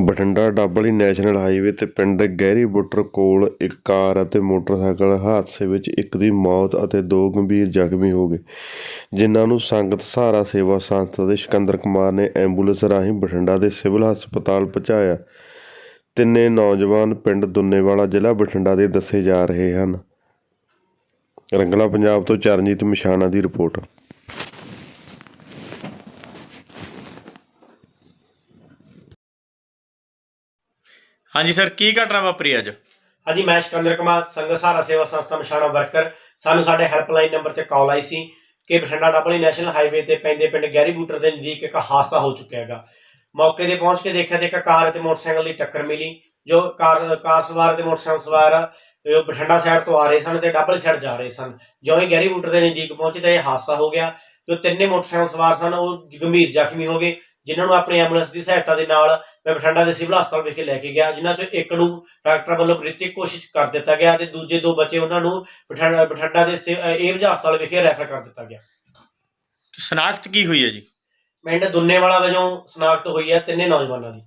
Bathinda ਡਾਬਲੀ national highway ਤੇ ਪਿੰਡ ਗਹਿਰੀ ਬੁੱਟਰ ਕੋਲ ਇੱਕ ਕਾਰ ਅਤੇ ਮੋਟਰਸਾਈਕਲ ਹਾਦਸੇ ਵਿੱਚ ਇੱਕ ਦੀ ਮੌਤ ਅਤੇ ਦੋ ਗੰਭੀਰ ਜ਼ਖਮੀ ਹੋ ਗਏ। ਜਿਨ੍ਹਾਂ ਨੂੰ ਸੰਗਤ ਸਹਾਰਾ ਸੇਵਾ ਸੰਸਥਾ ਦੇ ਸਿਕੰਦਰ ਕੁਮਾਰ ਨੇ ਐਂਬੂਲੈਂਸ ਰਾਹੀਂ ਬਠਿੰਡਾ ਦੇ ਸਿਵਲ ਹਸਪਤਾਲ ਪਹੁੰਚਾਇਆ। ਤਿੰਨੇ ਨੌਜਵਾਨ ਪਿੰਡ ਦੁੰਨੇਵਾਲਾ ਜ਼ਿਲ੍ਹਾ ਬਠਿੰਡਾ ਦੇ ਦੱਸੇ ਜਾ ਰਹੇ ਹਨ। ਰੰਗਲਾ ਪੰਜਾਬ ਤੋਂ ਚਰਨਜੀਤ ਮਿਸ਼ਾਣਾ ਦੀ ਰਿਪੋਰਟ। ਹਾਂਜੀ ਸਰ ਕੀ ਘਟਨਾ ਵਾਪਰੀ ਅੱਜ? ਹਾਂਜੀ ਮੈਂ ਸਿਕੰਦਰ ਕੁਮਾਰ ਸੰਘ ਸਹਾਰਾ ਸੇਵਾ ਸੰਸਥਾ ਮਸ਼ਾਣਾ ਵਰਕਰ। ਸਾਨੂੰ ਸਾਡੇ ਹੈਲਪਲਾਈਨ ਨੰਬਰ ਤੇ ਕਾਲ ਆਈ ਸੀ ਕਿ ਬਠਿੰਡਾ ਡੱਬਲੀ ਨੈਸ਼ਨਲ ਹਾਈਵੇ ਤੇ ਪੈਂਦੇ ਪਿੰਡ ਗੈਰੀ ਬੂਟਰ ਦੇ ਨਜ਼ਦੀਕ ਇੱਕ ਹਾਦਸਾ ਹੋ ਚੁੱਕਿਆ ਹੈਗਾ। ਮੌਕੇ ਤੇ ਪਹੁੰਚ ਕੇ ਦੇਖਿਆ ਤੇ ਇੱਕ ਕਾਰ ਅਤੇ ਮੋਟਰਸਾਈਕਲ ਦੀ ਟੱਕਰ ਮਿਲੀ ਜੋ ਕਾਰ ਕਾਰ ਸਵਾਰ ਤੇ ਮੋਟਰਸਾਈਕਲ ਸਵਾਰ ਅਹ, ਬਠਿੰਡਾ ਸਾਈਡ ਤੋਂ ਆ ਰਹੇ ਸਨ ਤੇ ਡੱਬਲੀ ਸਾਈਡ ਜਾ ਰਹੇ ਸਨ। ਜਿਉਂ ਹੀ ਗੈਰੀ ਬੂਟਰ ਦੇ ਨਜ਼ਦੀਕ ਪਹੁੰਚੇ ਤਾਂ ਇਹ ਹਾਦਸਾ ਹੋ ਗਿਆ ਜੋ ਤਿੰਨੇ ਮੋਟਰਸਾਈਕਲ ਸਵਾਰ ਸਨ ਉਹ ਗੰਭੀਰ ਜ਼ਖਮੀ ਹੋ ਗਏ। ਜਿਨ੍ਹਾਂ ਨੂੰ ਆਪਣੀ ਐਂਬੂਲੈਂਸ ਦੀ ਸਹਾਇਤਾ ਦੇ ਨਾਲ ਮੈਂ ਬਠਿੰਡਾ ਦੇ ਸਿਵਲ ਹਸਪਤਾਲ ਵਿਖੇ ਲੈ ਕੇ ਗਿਆ ਜਿਨ੍ਹਾਂ ਚੋਂ ਇੱਕ ਨੂੰ ਡਾਕਟਰ ਵੱਲੋਂ ਬ੍ਰਿਤਿਕ ਕੋਸ਼ਿਸ਼ ਕਰ ਦਿੱਤਾ ਗਿਆ ਤੇ ਦੂਜੇ ਦੋ ਬੱਚੇ ਉਹਨਾਂ ਨੂੰ ਬਠਿੰਡਾ ਬਠਿੰਡਾ ਦੇ ਏਮਜ ਹਸਪਤਾਲ ਵਿਖੇ ਰੈਫਰ ਕਰ ਦਿੱਤਾ ਗਿਆ। ਸਨਾਖਤ ਕੀ ਹੋਈ ਹੈ ਜੀ? ਪਿੰਡ ਦੁੰਨੇਵਾਲਾ ਵਜੋਂ ਸਨਾਖਤ ਹੋਈ ਹੈ ਤਿੰਨੇ ਨੌਜਵਾਨਾਂ ਦੀ।